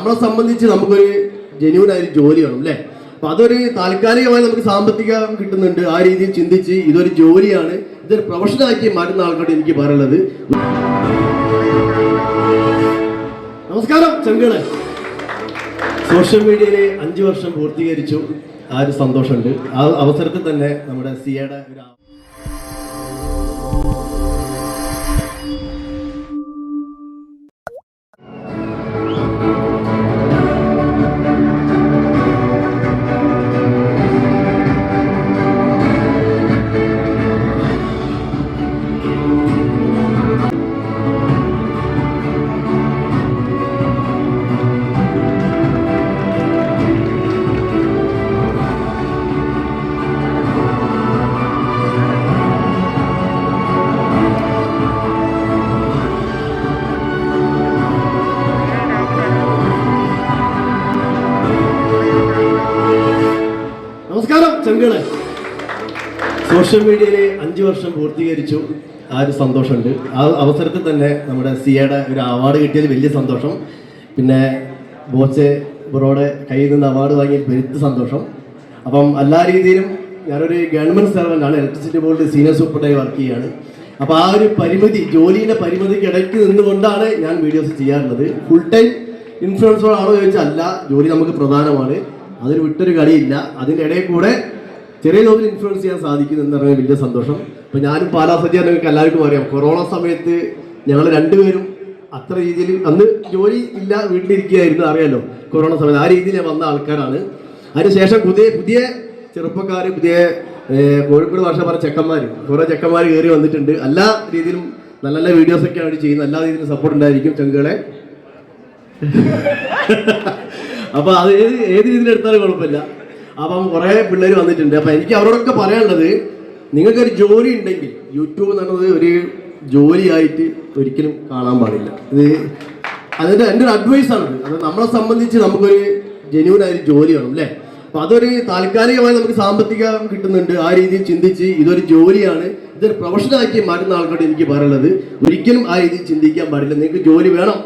നമ്മളെ സംബന്ധിച്ച് നമുക്കൊരു ജെന്യൂൻ ആയൊരു ജോലി വേണം അല്ലേ? അപ്പൊ അതൊരു താൽക്കാലികമായി നമുക്ക് സാമ്പത്തികം കിട്ടുന്നുണ്ട്. ആ രീതിയിൽ ചിന്തിച്ച് ഇതൊരു ജോലിയാണ്. ഇതൊരു പ്രൊഫഷനാക്കി മാറ്റുന്ന ആൾക്കാരോട് എനിക്ക് പറയുന്നത് നമസ്കാരം ചെങ്കളെ. സോഷ്യൽ മീഡിയയിൽ അഞ്ചു വർഷം പൂർത്തീകരിച്ചു. ആ ഒരു സന്തോഷമുണ്ട്. ആ അവസരത്തിൽ തന്നെ നമ്മുടെ സിയയുടെ ഒരു നമസ്കാരം ചെങ്കളെ. സോഷ്യൽ മീഡിയയിൽ അഞ്ചു വർഷം പൂർത്തീകരിച്ചു. ആ ഒരു സന്തോഷമുണ്ട്. ആ അവസരത്തിൽ തന്നെ നമ്മുടെ സിയയുടെ ഒരു അവാർഡ് കിട്ടിയതിൽ വലിയ സന്തോഷം. പിന്നെ ബോച്ചെ ബ്രോയുടെ കയ്യിൽ നിന്ന് അവാർഡ് വാങ്ങിയ പെരുത്ത് സന്തോഷം. അപ്പം എല്ലാ രീതിയിലും ഞാനൊരു ഗവൺമെന്റ് സർവന്റാണ്. ഇലക്ട്രിസിറ്റി ബോർഡിൽ സീനിയർ സൂപ്പർഡായി വർക്ക് ചെയ്യുകയാണ് അപ്പോൾ ആ ഒരു പരിമിതി ജോലിയുടെ പരിമിതിക്ക് ഇടയ്ക്ക് നിന്നുകൊണ്ടാണ് ഞാൻ വീഡിയോസ് ചെയ്യാറുള്ളത്. ഫുൾ ടൈം ഇൻഫ്ലുവൻസോടാണോ ചോദിച്ചാൽ അല്ല ജോലി നമുക്ക് പ്രധാനമാണ്. അതിന് വിട്ടൊരു കളിയില്ല. അതിന്റെ ഇടയിൽ കൂടെ ചെറിയ തോതിൽ ഇൻഫ്ലുവൻസ് ചെയ്യാൻ സാധിക്കുന്നു എന്ന് പറയുന്നത് വലിയ സന്തോഷം. ഇപ്പൊ ഞാനും പാലാ സദ്യ നിങ്ങൾക്ക് എല്ലാവർക്കും അറിയാം. കൊറോണ സമയത്ത് ഞങ്ങൾ രണ്ടുപേരും അത്ര രീതിയിൽ അന്ന് ജോലി ഇല്ല വീട്ടിലിരിക്കുകയായിരുന്നു അറിയാലോ. കൊറോണ സമയത്ത് ആ രീതിയിൽ വന്ന ആൾക്കാരാണ്. അതിനുശേഷം പുതിയ പുതിയ ചെറുപ്പക്കാർ പുതിയ കോഴിക്കോട് ഭാഷ പറഞ്ഞ ചെക്കന്മാർ കുറേ ചെക്കന്മാർ കയറി വന്നിട്ടുണ്ട്. എല്ലാ രീതിയിലും നല്ല നല്ല വീഡിയോസൊക്കെയാണ് ചെയ്യുന്നത്. എല്ലാ രീതിയിലും സപ്പോർട്ട് ഉണ്ടായിരിക്കും ചെങ്കുകളെ. അപ്പൊ അത് ഏത് ഏത് രീതിയിൽ എടുത്താലും കുഴപ്പമില്ല. അപ്പം കുറേ പിള്ളേർ വന്നിട്ടുണ്ട്. അപ്പൊ എനിക്ക് അവരോടൊക്കെ പറയാനുള്ളത് നിങ്ങൾക്കൊരു ജോലി ഉണ്ടെങ്കിൽ യൂട്യൂബ് എന്ന് പറയുന്നത് ഒരു ജോലിയായിട്ട് ഒരിക്കലും കാണാൻ പാടില്ല. ഇത് അതിന്റെ എന്റെ ഒരു അഡ്വൈസ് ആണ് അത് നമ്മളെ സംബന്ധിച്ച് നമുക്കൊരു ജെന്യൂൻ ആയൊരു ജോലി വേണം അല്ലേ? അപ്പൊ അതൊരു താൽക്കാലികമായി നമുക്ക് സാമ്പത്തികം കിട്ടുന്നുണ്ട്. ആ രീതിയിൽ ചിന്തിച്ച് ഇതൊരു ജോലിയാണ്. ഇതൊരു പ്രൊഫഷനാക്കി മാറ്റുന്ന ആൾക്കാരോട് എനിക്ക് പറയാനുള്ളത് ഒരിക്കലും ആ രീതിയിൽ ചിന്തിക്കാൻ പാടില്ല. നിങ്ങൾക്ക് ജോലി വേണം.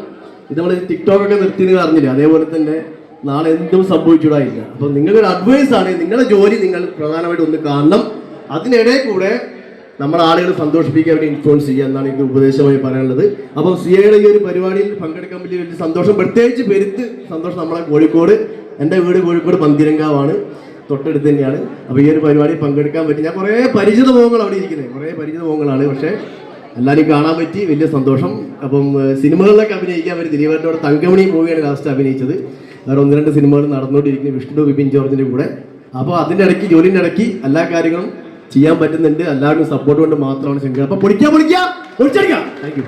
ഇത് നമ്മൾ ടിക്ടോക്കൊക്കെ നിർത്തിയെന്ന് അറിഞ്ഞില്ല അതേപോലെ തന്നെ നാളെ എന്തും സംഭവിച്ചുകൂടായില്ല അപ്പൊ നിങ്ങളൊരു അഡ്വൈസ് ആണ് നിങ്ങളുടെ ജോലി നിങ്ങൾ പ്രധാനമായിട്ട് ഒന്ന് കാണണം. അതിനിടെ കൂടെ നമ്മുടെ ആളുകൾ സന്തോഷിപ്പിക്കാൻ വേണ്ടി ഇൻഫ്ലുവൻസ് ചെയ്യുക എന്നാണ് എനിക്ക് ഉപദേശമായി പറയാനുള്ളത്. അപ്പം സി ഐയുടെ ഈ ഒരു പരിപാടിയിൽ പങ്കെടുക്കാൻ വലിയ വലിയ സന്തോഷം പ്രത്യേകിച്ച് പെരുത്ത് സന്തോഷം നമ്മളെ കോഴിക്കോട് എന്റെ വീട് കോഴിക്കോട് പന്തിരങ്കാവാണ് തൊട്ടടുത്ത് തന്നെയാണ്. അപ്പോൾ ഈ ഒരു പരിപാടി പങ്കെടുക്കാൻ പറ്റി. ഞാൻ കുറേ പരിചിത മുഖങ്ങൾ അവിടെ ഇരിക്കുന്നത്. കുറേ പരിചിത മുഖങ്ങളാണ് പക്ഷേ എല്ലാവരും കാണാൻ പറ്റി വലിയ സന്തോഷം. അപ്പം സിനിമകളിലൊക്കെ അഭിനയിക്കാൻ പറ്റി. ദിലീപേട്ടനോട് തങ്കമണി മൂവിയാണ് ലാസ്റ്റ് അഭിനയിച്ചത്. വേറെ ഒന്ന് രണ്ട് സിനിമകൾ നടന്നുകൊണ്ടിരിക്കുന്നു വിഷ്ണു വിപിൻ ജോർജിന്റെ കൂടെ. അപ്പോൾ അതിന്റെ ഇടയ്ക്ക് ജോലിന്റെ ഇടയ്ക്ക് എല്ലാ കാര്യങ്ങളും ചെയ്യാൻ പറ്റുന്നുണ്ട്. എല്ലാവരും സപ്പോർട്ട് കൊണ്ട് മാത്രമാണ് ശങ്കർ അപ്പോൾ പൊടിക്കാം പൊടിക്കാം പൊടിച്ചടിക്കാം താങ്ക് യു